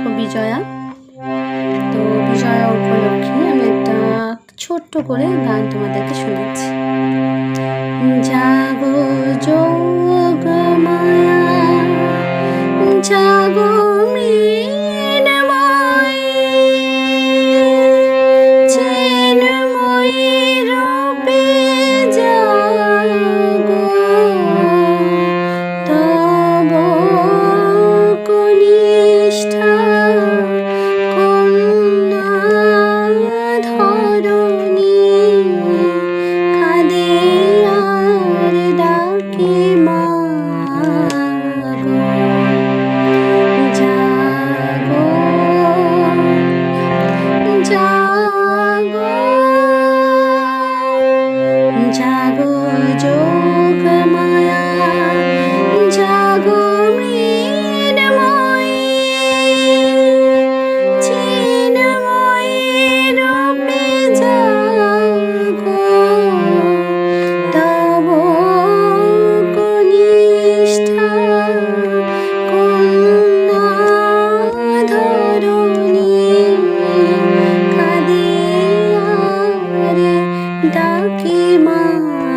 দেখো বিজয়া। তো বিজয়া উপলক্ষে আমি একটা ছোট্ট করে গান তোমাদেরকে শুনেছি জাগো যোগ মায়া 吗